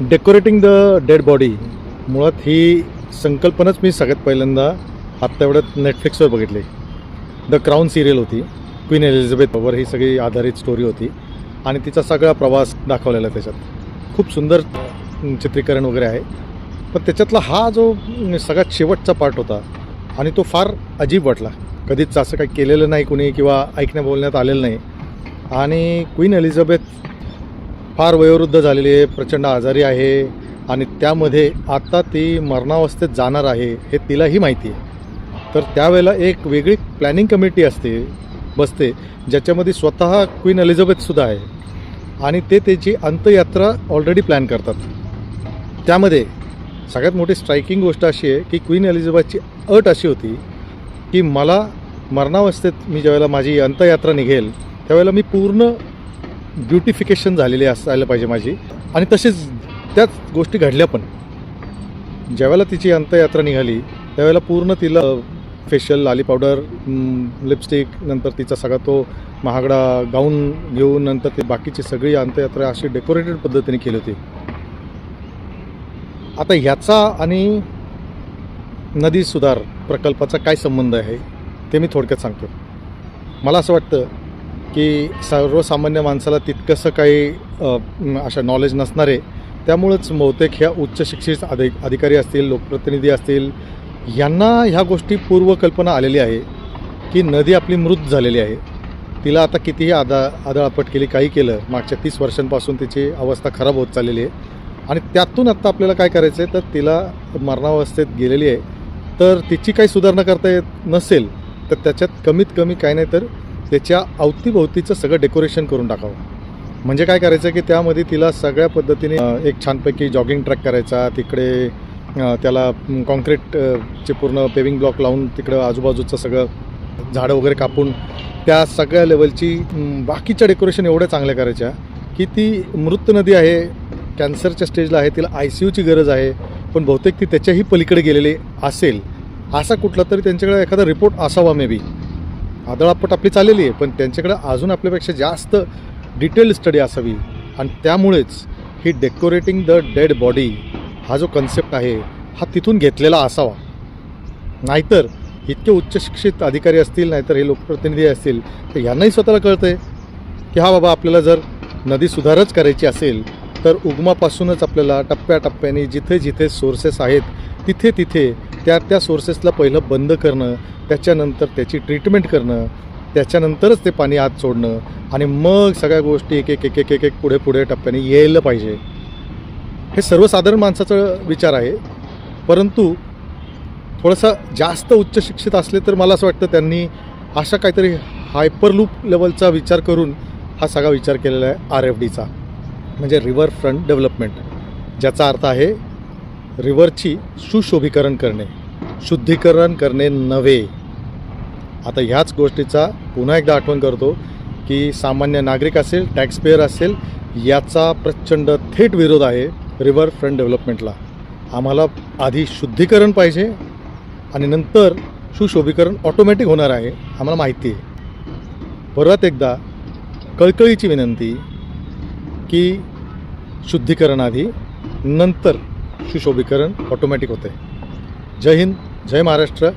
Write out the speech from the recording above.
Decorating the dead body मुळात ही संकल्पनाच मी सगळ्यात पहिल्यांदा आत्ता एवढ्यात नेटफ्लिक्सवर बघितली. द क्राऊन सिरियल होती. क्वीन एलिझाबेथवर ही सगळी आधारित स्टोरी होती. आणि तिचा सगळा प्रवास दाखवलेला त्याच्यात. खूप सुंदर चित्रीकरण वगैरे आहे. पण त्याच्यातला हा जो सगळ्यात शेवटचा पार्ट होता आणि तो फार अजीब वाटला. कधीच असं काही केलेलं नाही कुणी किंवा ऐकण्या बोलण्यात आलेलं नाही. आणि क्वीन एलिझाबेथ फार वयोवृद्ध झालेली आहे प्रचंड आजारी आहे आणि त्यामध्ये आता ती मरणावस्थेत जाणार आहे हे तिलाही माहिती आहे. तर त्यावेळेला एक वेगळी प्लॅनिंग कमिटी असते बसते ज्याच्यामध्ये स्वतः क्वीन एलिझाबेथसुद्धा आहे. आणि ते त्याची अंत्ययात्रा ऑलरेडी प्लॅन करतात. त्यामध्ये सगळ्यात मोठी स्ट्रायकिंग गोष्ट अशी आहे की क्वीन एलिझाबेथची अट अशी होती की मला मरणावस्थेत मी ज्यावेळेला माझी अंत्ययात्रा निघेल त्यावेळेला मी पूर्ण ब्युटिफिकेशन झालेली असायला पाहिजे माझी. आणि तसेच त्याच गोष्टी घडल्या पण. ज्यावेळेला तिची अंत्ययात्रा निघाली त्यावेळेला पूर्ण तिला फेशियल लाली पावडर लिपस्टिक नंतर तिचा सगळा तो महागडा गाऊन घेऊन नंतर ते बाकीची सगळी अंत्ययात्रा अशी डेकोरेटेड पद्धतीने केली होती. आता ह्याचा आणि नदी सुधार प्रकल्पाचा काय संबंध आहे ते मी थोडक्यात सांगतो. मला असं वाटतं की सर्वसामान्य माणसाला तितकंसं काही अशा नॉलेज नसणार आहे त्यामुळंच बहुतेक ह्या उच्च शिक्षित अधि अधिकारी असतील लोकप्रतिनिधी असतील यांना ह्या गोष्टी पूर्वकल्पना आलेली आहे की नदी आपली मृत झालेली आहे. तिला आता कितीही आदा आदळापट केली काही केलं मागच्या तीस वर्षांपासून तिची अवस्था खराब होत चाललेली आहे. आणि त्यातून आत्ता आपल्याला काय करायचं आहे तर तिला मरणावस्थेत गेलेली आहे. तर तिची काही सुधारणा करता येत नसेल तर त्याच्यात कमीत कमी काय नाही तर त्याच्या अवतीभोवतीचं सगळं डेकोरेशन करून टाकावं. म्हणजे काय करायचं की त्यामध्ये तिला सगळ्या पद्धतीने एक छानपैकी जॉगिंग ट्रॅक करायचा तिकडे त्याला काँक्रीटचे पूर्ण पेविंग ब्लॉक लावून तिकडं आजूबाजूचं सगळं झाडं वगैरे कापून त्या सगळ्या लेवलची बाकीच्या डेकोरेशन एवढ्या चांगल्या करायच्या की ती मृत नदी आहे कॅन्सरच्या स्टेजला आहे तिला आय सी यूची गरज आहे पण बहुतेक ती त्याच्याही पलीकडे गेलेली असेल असा कुठला तरी त्यांच्याकडे एखादा रिपोर्ट असावा मे बी आदळापट आपली चाललेली आहे पण त्यांच्याकडे अजून आपल्यापेक्षा जास्त डिटेल स्टडी असावी. आणि त्यामुळेच ही डेकोरेटिंग द डेड बॉडी हा जो कन्सेप्ट आहे हा तिथून घेतलेला असावा. नाहीतर इतके उच्च शिक्षित अधिकारी असतील नाहीतर हे लोकप्रतिनिधी असतील तर यांनाही स्वतःला कळतं आहे की हा बाबा आपल्याला जर नदी सुधारच करायची असेल तर उगमापासूनच आपल्याला टप्प्याटप्प्याने जिथे जिथे सोर्सेस आहेत तिथे तिथे त्या त्या सोर्सेसला पहिलं बंद करणं त्याच्यानंतर त्याची ट्रीटमेंट करणं त्याच्यानंतरच ते पाणी आत सोडणं आणि मग सगळ्या गोष्टी एक एक एक एक एक एक पुढे पुढे टप्प्याने यायला पाहिजे. हे सर्वसाधारण माणसाचा विचार आहे. परंतु थोडंसं जास्त उच्च शिक्षित असले तर मला असं वाटतं त्यांनी अशा काहीतरी हायपरलूप लेवलचा विचार करून हा सगळा विचार केलेला आहे आर एफ डीचा म्हणजे रिव्हर फ्रंट डेव्हलपमेंट ज्याचा अर्थ आहे रिव्हरची सुशोभीकरण करणे शुद्धीकरण करणे नव्हे. आता ह्याच गोष्टीचा पुन्हा एकदा आठवण करतो की सामान्य नागरिक असेल टॅक्सपेयर असेल याचा प्रचंड थेट विरोध आहे रिव्हर फ्रंट डेव्हलपमेंटला आम्हाला आधी शुद्धीकरण पाहिजे आणि नंतर सुशोभीकरण ऑटोमॅटिक होणार आहे आम्हाला माहिती आहे. परत एकदा कळकळीची विनंती की शुद्धीकरण आधी नंतर सुशोभीकरण ऑटोमॅटिक होते जय हिंद जय महाराष्ट्र.